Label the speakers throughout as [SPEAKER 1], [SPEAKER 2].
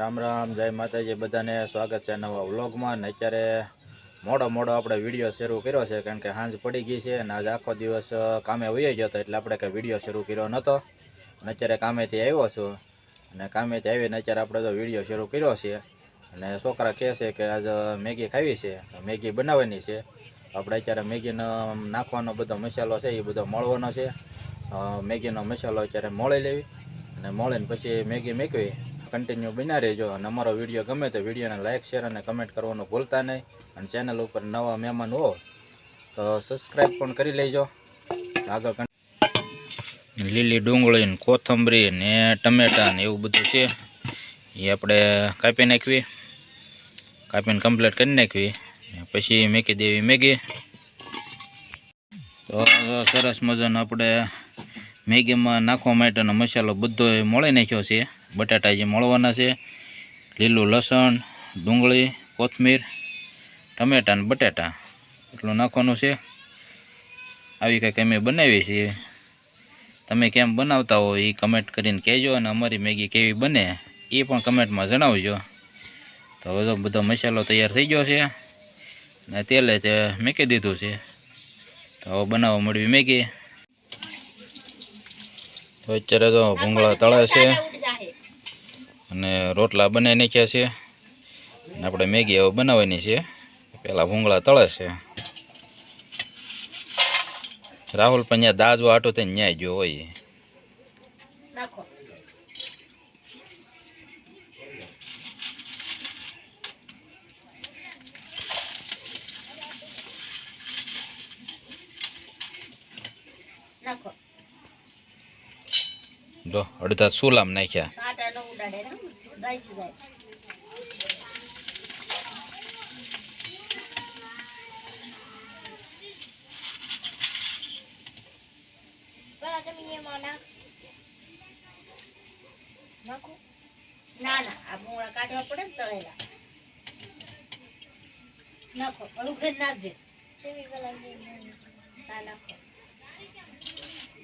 [SPEAKER 1] રામ રામ, જય માતાજી, બધાને સ્વાગત છે નવા વ્લોગમાં. ને અત્યારે મોડો મોડો આપણે વીડિયો શરૂ કર્યો છે, કારણ કે સાંજ પડી ગઈ છે અને આજે આખો દિવસ કામે વહી ગયો હતો, એટલે આપણે કંઈ વીડિયો શરૂ કર્યો નહોતો. અને અત્યારે કામેથી આવ્યો છું. અને કામેથી આવીને અત્યારે આપણે તો વીડિયો શરૂ કર્યો છે. અને છોકરા કહે છે કે આજે મેગી ખાવી છે. મેગી બનાવવાની છે. આપણે અત્યારે મેગીનો નાખવાનો બધો મસાલો છે, એ બધો મળવાનો છે. મેગીનો મસાલો અત્યારે મોળી લેવી. અને મોળીને પછી મેગી મેકવી. કન્ટિન્યુ બના રહેજો. અને અમારો વીડિયો ગમે તો વિડીયોને લાઇક શેર અને કમેન્ટ કરવાનું ભૂલતા નહીં. અને ચેનલ ઉપર નવા મહેમાન હો, તો સબસ્ક્રાઈબ પણ કરી લેજો. આગળ લીલી ડુંગળી ને કોથમરી ને ટમેટા ને એવું બધું છે. એ આપણે કાપી નાખવી. કાપીને કમ્પ્લીટ કરી નાખવી. પછી મેકી દેવી મેગી. તો સરસ મજાનો આપણે મેગીમાં નાખવા માટેનો મસાલો બધો મોળી નાખ્યો છે. બટાટા જે મળવાના છે, લીલું લસણ, ડુંગળી, કોથમીર, ટમેટા ને બટાટા એટલું નાખવાનું છે. આવી કંઈક અમે બનાવીએ છીએ. તમે કેમ બનાવતા હો એ કમેન્ટ કરીને કહેજો અને અમારી મેગી કેવી બને એ પણ કમેન્ટમાં જણાવજો. તો હવે તો બધો મસાલો તૈયાર થઈ ગયો છે અને તેલે તે મેકી દીધું છે. તો હવે બનાવવા મળવી મેગી. અત્યારે તો ભૂંગળા તળે છે. અને રોટલા બનાવી નાખ્યા છે. અને આપણે મેગી હવે બનાવવાની છે. પહેલાં ભૂંગળા તળે છે. રાહુલ પણ ત્યાં દાજવા આટો થઈને ન્યાય જો હોય.
[SPEAKER 2] નાખો.
[SPEAKER 1] જો અડધા સુલામ નાખ્યા.
[SPEAKER 2] ના ના આ મૂળા કાઢવા પડે ને તળેલા. નાખો અળું ઘર નાખજે. ના નાખો.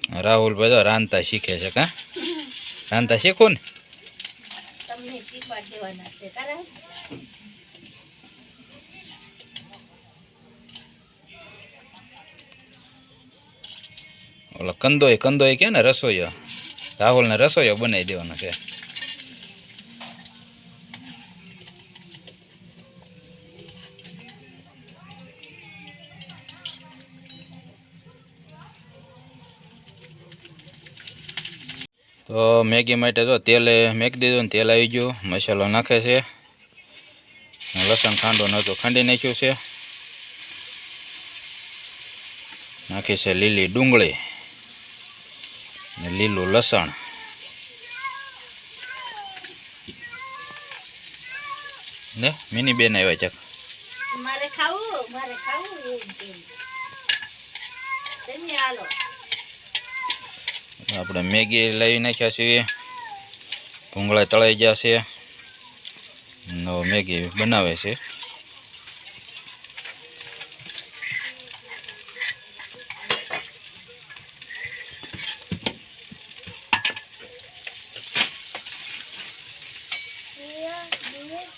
[SPEAKER 1] રાહુલ બધો રાંધતા શીખે છે કા? રાંધતા શીખું ને?
[SPEAKER 2] તમને શીખવા દેવાના છે કારણ
[SPEAKER 1] ઓલો કંદોય કંદોય કે ને રસોઈયો? રાહુલને રસોઈયો બનાવી દેવાનો છે. તો મેગી માટે તો તેલ મેકી દીધું ને તેલ આવી ગયું. મસાલો નાખે છે. લસણ ખાંડો નહોતો ખાંડી નાખ્યું છે. નાખી છે લીલી ડુંગળી ને લીલું લસણ. ને મિની બેન આવ્યા છે.
[SPEAKER 2] મારે ખાવું મારે ખાવું
[SPEAKER 1] આપણે મેગી લઈ નાખ્યા છીએ ભૂંગળા તળાઈ ગયા છે નો મેગી બનાવે છે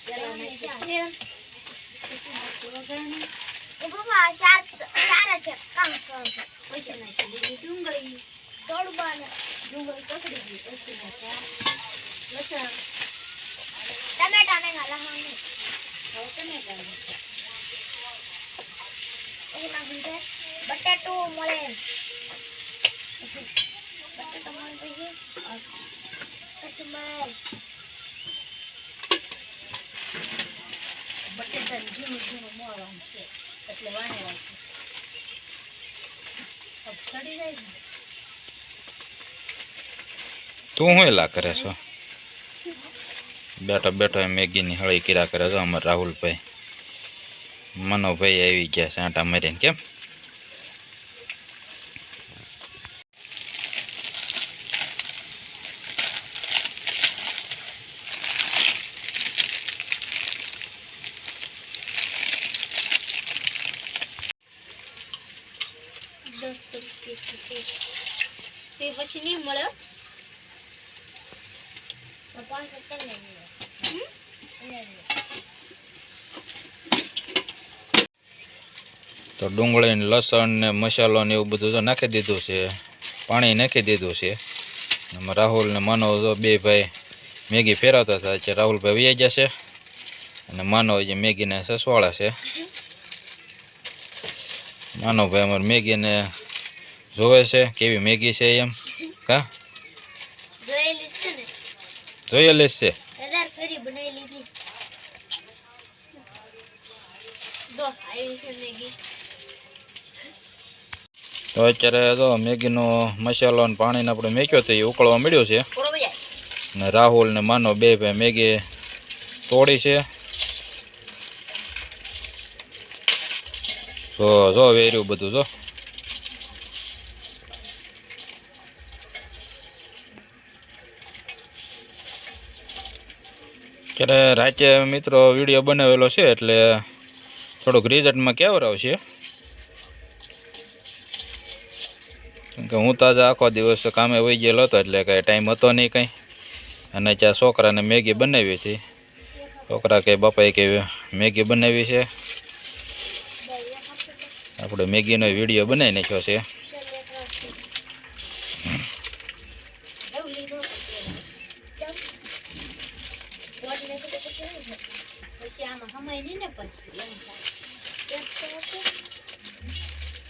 [SPEAKER 2] પેલા નાખી તેલ, પછી નાખી વઘારણી,
[SPEAKER 3] બાબા ચાર ચાર છે કામ કરો
[SPEAKER 2] પછી નાખી લીલી ડુંગળી
[SPEAKER 3] તોડબાને
[SPEAKER 2] ડુંગળી પકડી ગઈ પછી નાખ્યા લસણ
[SPEAKER 3] ટમેટા ને ગાલા હામે
[SPEAKER 2] હવે ટમેટા નાખ્યા
[SPEAKER 3] પછી નાખી દે બટાટો મળે બટાટો મળે પછી પછી મળે
[SPEAKER 2] બટેટા ઝીણું ઝીણું મોરવાનું છે એટલે વાને રાખી હવે સડી જાય ને
[SPEAKER 1] તું હું એલા કરે છો? બેઠો બેઠો મેગીની હળી કર્યા કરે છો અમારે રાહુલભાઈ. મનોભાઈ આવી ગયા છે આંટા મારીને, કેમ?
[SPEAKER 3] પછી નહીં મળે? તો
[SPEAKER 1] ડુંગળીને લસણ ને મસાલો ને એવું બધું તો નાખી દીધું છે. પાણી નાખી દીધું છે. રાહુલ ને માનવ તો બે ભાઈ મેગી ફેરવતા હતા. છે રાહુલભાઈ વૈયા જશે અને માનવ જે મેગીને સસવાળા છે. માનવભાઈ અમારે મેગીને જોવે છે. કેવી મેગી છે એમ? કા?
[SPEAKER 3] જોયેલી
[SPEAKER 1] જ છે. તો અત્યારે તો મેગીનો મસાલો અને પાણીને આપણે મેક્યો તો એ ઉકળવા મળ્યો છે. ને રાહુલ ને માનો બે ભાઈ મેગી તોડી છે. જો જો વેર્યું બધું જો. ત્યારે રાતે મિત્રો વીડિયો બનાવેલો છે, એટલે થોડુંક રિઝલ્ટમાં કેવર આવશે કેમ કે હું તાજા આખો દિવસ કામે વહી ગયેલો હતો, એટલે કાંઈ ટાઈમ હતો નહીં કંઈ. અને ત્યાં છોકરાને મેગી બનાવી હતી. છોકરા કે બાપાએ કે મેગી બનાવી છે. આપણે મેગીનો વીડિયો બનાવી નાખ્યો છે
[SPEAKER 2] એવું લીધું
[SPEAKER 3] બોટ ને તો પછી એવું છે.
[SPEAKER 2] પછી આમાં હમાય નહીં ને પછી એમ
[SPEAKER 3] તો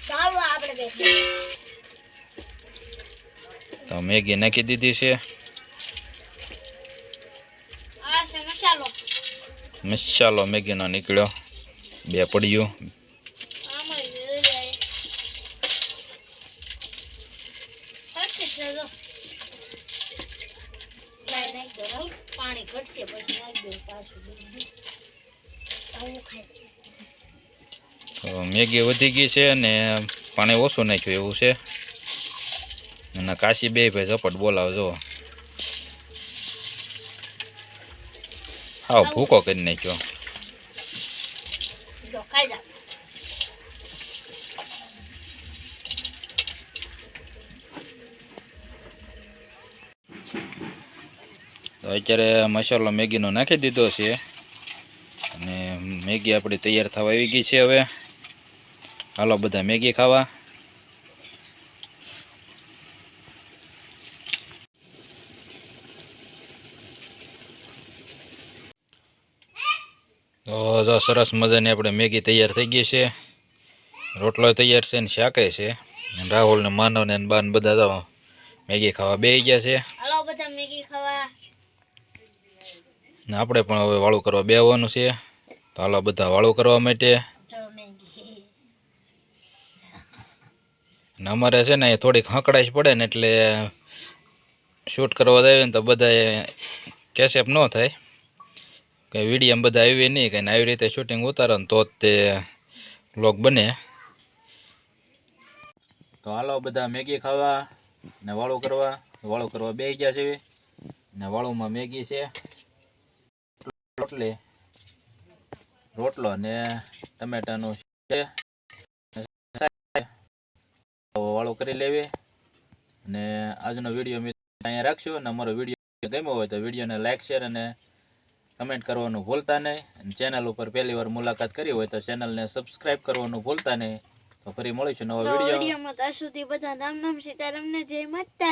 [SPEAKER 3] ચાલો આપણે બેસીએ.
[SPEAKER 1] તો મેગી નાખી દીધી છે.
[SPEAKER 3] મસાલો
[SPEAKER 1] મેગીનો નીકળ્યો. બે પડ્યું.
[SPEAKER 2] લાઈ નાખી દો રાહુલ. પાણી ઘટશે પછી નાખી પાછું
[SPEAKER 3] આવું ખાય.
[SPEAKER 1] મેગી વધી ગઈ છે અને પાણી ઓછું નાખ્યું એવું છે. અને કાશી બે ભાઈ ઝપટ બોલાવજો હા ભૂકો કરી નાખ્યો.
[SPEAKER 2] ખાઈ
[SPEAKER 1] તો અત્યારે મસાલો મેગીનો નાખી દીધો છે. અને મેગી આપણી તૈયાર થવા આવી ગઈ છે હવે. હાલો બધા મેગી ખાવા. તો સરસ મજાની આપણે મેગી તૈયાર થઈ ગઈ છે. રોટલો તૈયાર છે ને શાકે છે. રાહુલ ને માનવ ને બાન બધા મેગી ખાવા બે ગયા છે.
[SPEAKER 3] બધા મેગી ખાવા.
[SPEAKER 1] ને આપણે પણ હવે વાળું કરવા બેવાનું છે. તો હાલો બધા વાળું કરવા માટે. ને અમારે છે ને એ થોડીક હંકડાશ પડે ને એટલે શૂટ કરવા જાય ને તો બધા કેસેપ ન થાય. કે વિડીયમ બધા આવી નહીં, કંઈ આવી રીતે શૂટિંગ ઉતારો તો જ તે બ્લોગ બને. તો હાલો બધા મેગી ખાવા ને વાળું કરવા. વાળું કરવા બે ગયા છે. ને વાળુંમાં મેગી છે. રોટલી. રોટલો ને ટમેટાનું છે. વાળો કરી લેવી. અને આજનો વીડિયો મેં અહીંયા રાખશું. અને અમારો વીડિયો ગમ્યો હોય તો વિડીયોને લાઇક શેર અને કમેન્ટ કરવાનું ભૂલતા નહીં. અને ચેનલ ઉપર પહેલી વાર મુલાકાત કરી હોય તો ચેનલને સબસ્ક્રાઇબ કરવાનું ભૂલતા નહીં. તો ફરી મળીશું નવા વીડિયો.
[SPEAKER 3] વિડીયોમાં ત્યાં સુધી બધા નામ નામ સીતારામને જય માતા